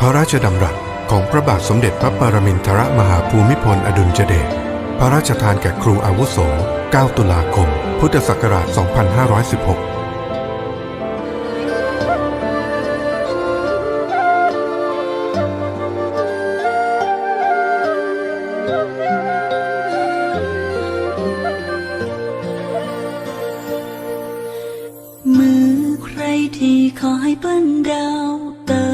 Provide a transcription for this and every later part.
พระราชดำรัสของพระบาทสมเด็จพระปรมินทรมหาภูมิพลอดุลยเดช พระราชทานแก่ครูอาวุโส 9 ตุลาคม พุทธศักราช 2516มือใครที่คอยเปิ้นดาวเติม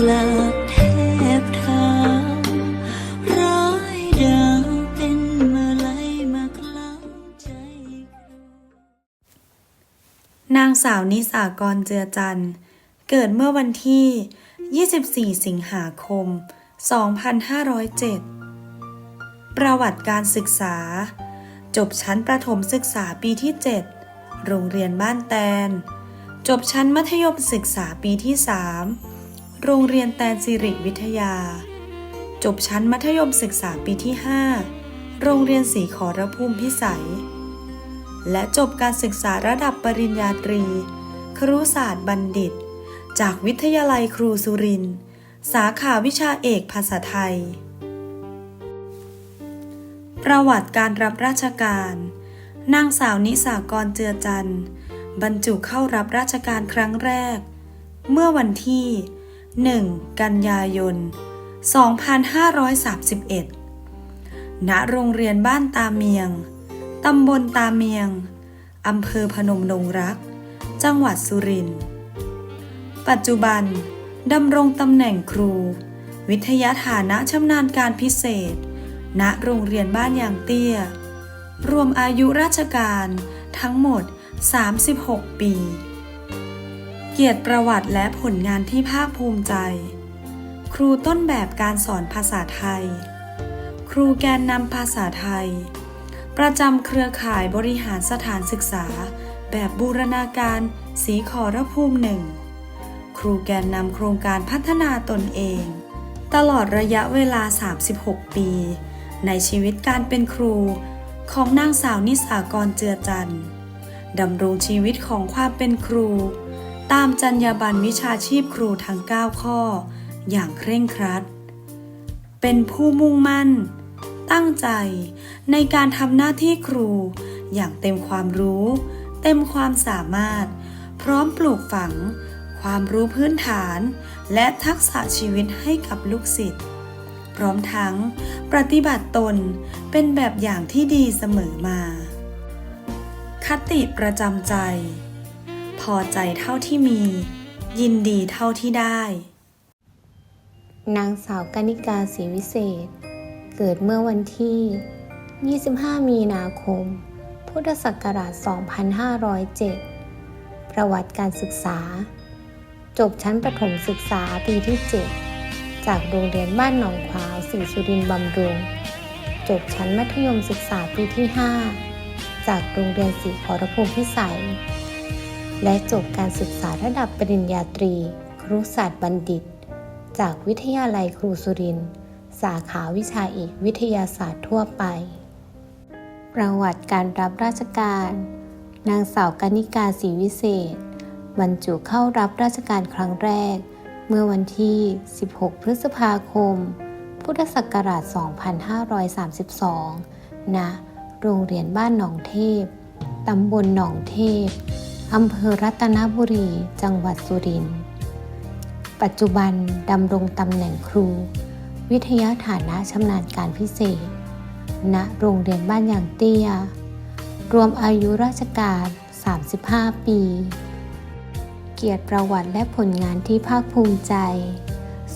กราบแทบเท้าร้อยดาวเป็นมาลัยมากล้ำใจ นางสาวนิสากรเจือจันทร์ เกิดเมื่อวันที่ 24 สิงหาคม 2507 ประวัติการศึกษา จบชั้นประถมศึกษาปีที่ 7 โรงเรียนบ้านแตน จบชั้นมัธยมศึกษาปีที่ 3 โรงเรียนแตนสิริวิทยา จบชั้นมัธยมศึกษาปีที่ 5 โรงเรียนศรีขอรภูมิพิสัย และจบการศึกษาระดับปริญญาตรี ครุศาสตร์บัณฑิต จากวิทยาลัยครูสุริน สาขาวิชาเอกภาษาไทย ประวัติการรับราชการ นางสาวนิสากรเจือจันทร์บรรจุเข้ารับราชการครั้งแรก เมื่อวันที่ 1 กันยายน 2531 ณ โรงเรียนบ้านตาเมียง ตำบลตาเมียง อำเภอพนมดงรัก จังหวัดสุรินทร์ ปัจจุบันดำรงตำแหน่งครู วิทยาฐานะชำนาญการพิเศษ ณ โรงเรียนบ้านยางเตี้ย รวมอายุราชการทั้งหมด 36 ปี เกียรติประวัติและผลงานที่ภาคภูมิใจ ครูต้นแบบการสอนภาษาไทย ครูแกนนำภาษาไทย ประจำเครือข่ายบริหารสถานศึกษา แบบบูรณาการสีขอรภูมิหนึ่ง ครูแกนนำโครงการพัฒนาตนเอง ตลอดระยะเวลา 36 ปี ในชีวิตการเป็นครูของนางสาวนิสากรเจือจันทร์ดำรงชีวิตของความเป็นครู ตามจรรยาบรรณวิชาชีพครูทั้ง 9 ข้อ อย่างเคร่งครัด เป็นผู้มุ่งมั่น ตั้งใจ ในการทำหน้าที่ครู อย่างเต็มความรู้ เต็มความสามารถ พร้อมปลูกฝัง ความรู้พื้นฐาน และทักษะชีวิตให้กับลูกศิษย์พร้อมทั้งปฏิบัติตนเป็นแบบอย่างที่ดีเสมอมา คติประจำใจ พอใจเท่าที่มี ยินดีเท่าที่ได้ นางสาวกนิกาศรีวิเศษ เกิดเมื่อวันที่ 25 มีนาคม พุทธศักราช 2507 ประวัติการศึกษา จบชั้นประถมศึกษาปีที่ 7 จากโรงเรียนบ้านหนองขวาวศรีสุรินทร์บำรุง จบชั้นมัธยมศึกษาปีที่ 5 จากโรงเรียนศรีขอรภูมิพิสัย และจบการศึกษาระดับปริญญาตรี ครุศาสตร์บัณฑิต จากวิทยาลัยครูสุรินทร์สาขาวิชาเอกวิทยาศาสตร์ทั่วไป ประวัติการรับราชการ นางสาวกนิกาศรีวิเศษ บรรจุเข้ารับราชการครั้งแรก เมื่อวันที่ 16 พฤษภาคม พุทธศักราช 2532 ณ โรงเรียนบ้านหนองเทพ ตำบลหนองเทพ อำเภอรัตนบุรี จังหวัดสุรินทร์ ปัจจุบันดำรงตำแหน่งครู วิทยาฐานะชำนาญการพิเศษ ณ โรงเรียนบ้านยางเตี้ย รวมอายุราชการ 35 ปี เกียรติประวัติและผลงานที่ภาคภูมิใจ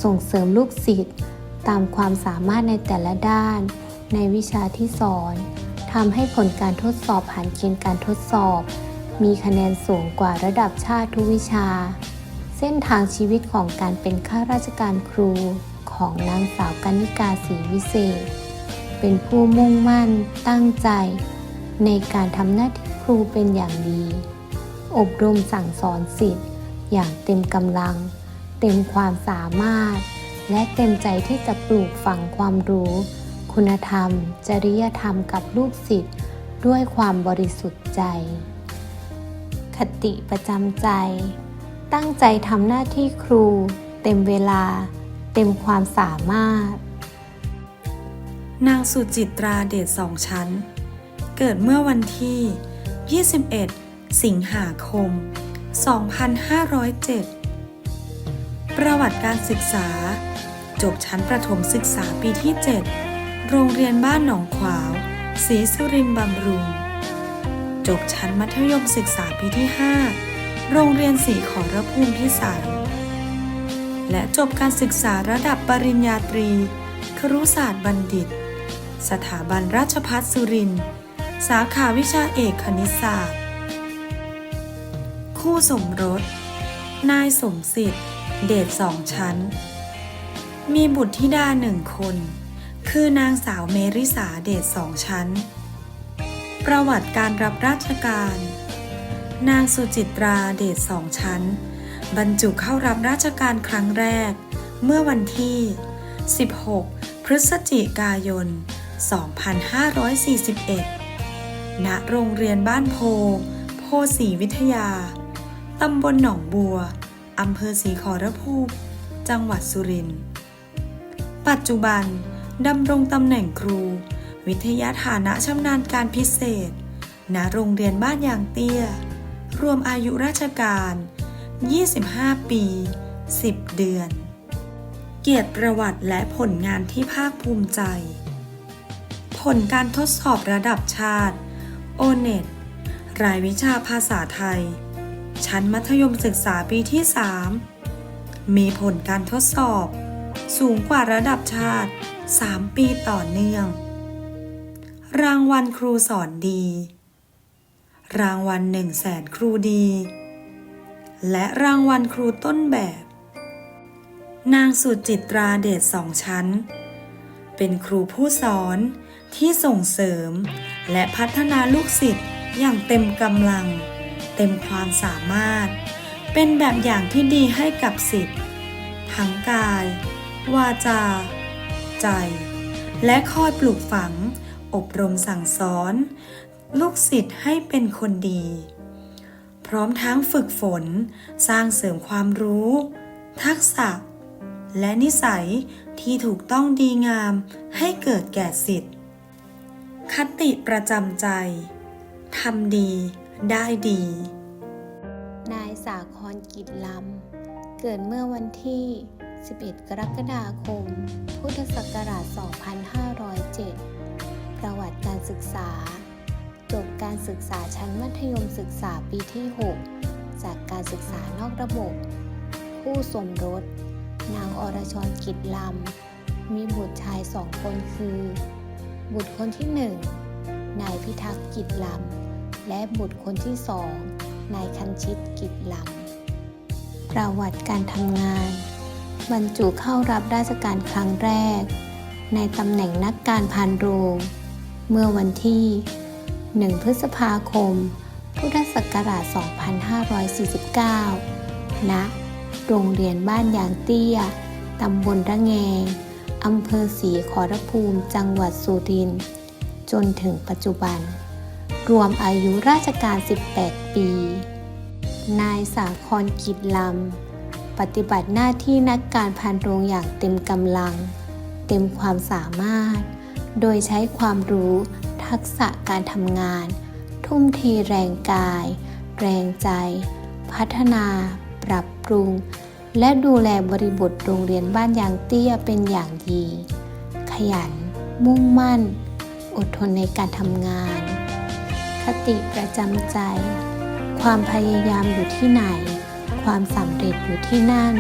ส่งเสริมลูกศิษย์ตามความสามารถในแต่ละด้าน ในวิชาที่สอนทำให้ผลการทดสอบผ่านเกณฑ์การทดสอบ มีคะแนนสูงกว่าระดับชาติทุกวิชา เส้นทางชีวิตของการเป็นข้าราชการครูของนางสาวกนิกาศรีวิเศษ เป็นผู้มุ่งมั่นตั้งใจ ในการทำหน้าที่ครูเป็นอย่างดี อบรมสั่งสอนสิทธิ์ อย่างเต็มกำลัง เต็มความสามารถ และเต็มใจที่จะปลูกฝังความรู้ คุณธรรม จริยธรรมกับลูกศิษย์ด้วยความบริสุทธิ์ใจ คติประจำใจ ตั้งใจทำหน้าที่ครู เต็มเวลา เต็มความสามารถ นางสุจิตราเดชสองชั้น เกิดเมื่อวันที่ 21 สิงหาคม 2507 ประวัติการศึกษา จบชั้นประถมศึกษาปีที่ 7 โรงเรียนบ้านหนองขวาวศรีสุรินทร์บำรุง จบชั้นมัธยมศึกษาปีที่ 5 โรงเรียนศรีขอรภูมิพิสัย และจบการศึกษาระดับปริญญาตรี ครุศาสตร์บัณฑิต สถาบันราชภัฏสุรินทร์ สาขาวิชาเอกคณิตศาสตร์ คู่สมรส นายสมศิษย์เดชสองชั้น มีบุตรธิดาหนึ่งคน คือนางสาวเมริสาเดชสองชั้น ประวัติการรับราชการ นางสุจิตราเดชสองชั้น บรรจุเข้ารับราชการครั้งแรก เมื่อวันที่ 16 พฤศจิกายน 2541 ณ โรงเรียนบ้านโพ โพศรีวิทยา ตำบลหนองบัว อำเภอศรีขอรภูมิจังหวัดสุรินทร์ ปัจจุบันดำรงตำแหน่งครู วิทยาฐานะชำนาญการพิเศษ ณ โรงเรียนบ้านยางเตี้ย รวมอายุราชการ 25 ปี 10 เดือน เกียรติประวัติและผลงานที่ภาคภูมิใจ ผลการทดสอบระดับชาติโอเน็ตรายวิชาภาษาไทย ชั้นมัธยมศึกษาปีที่ 3 มีผลการทดสอบ สูงกว่าระดับชาติ 3 ปีต่อเนื่อง รางวัลครูสอนดี รางวัลหนึ่งแสนครูดี และรางวัลครูต้นแบบ นางสุจิตราเดชสองชั้น เป็นครูผู้สอนที่ส่งเสริม และพัฒนาลูกศิษย์อย่างเต็มกำลัง เต็มความสามารถ เป็นแบบอย่างที่ดีให้กับศิษย์ทั้งกาย วาจา ใจ และคอยปลูกฝัง อบรมสั่งสอน ลูกศิษย์ให้เป็นคนดี พร้อมทั้งฝึกฝน สร้างเสริมความรู้ ทักษะ และนิสัยที่ถูกต้องดีงามให้เกิดแก่สิทธิ์คติประจำใจทำดีได้ดี นายสาครกิจลำ เกิดเมื่อวันที่ 11 กรกฎาคม พุทธศักราช 2507 ประวัติการศึกษา จบการศึกษาชั้นมัธยมศึกษาปีที่ 6 จากการศึกษานอกระบบคู่สมรส นางอรชรกิจลำ มีบุตรชายสองคนคือ บุตรคนที่หนึ่งนายพิทักษ์กิจลำ และบุตรคนที่สองนายคันชิตกิจลำ ประวัติการทำงาน บรรจุเข้ารับราชการครั้งแรก ในตำแหน่งนักการพานโรง เมื่อวันที่ 1 พฤษภาคม พุทธศักราช 2549 ณ โรงเรียนบ้านยางเตี้ย ตำบลระแงง อำเภอศรีขอรภูมิ จังหวัดสุรินทร์ จนถึงปัจจุบัน รวมอายุราชการ 18 ปี นายสาครกิจลำ ปฏิบัติหน้าที่นักการพันโรงอย่างเต็มกำลัง เต็มความสามารถ โดยใช้ความรู้ ทักษะการทำงาน ทุ่มเทแรงกาย แรงใจ พัฒนา ปรับปรุง และดูแลบริบทโรงเรียนบ้านยางเตี้ยเป็นอย่างดี ขยัน มุ่งมั่น อดทนในการทำงาน คติประจำใจ ความพยายามอยู่ที่ไหน ความสำเร็จอยู่ที่นั่น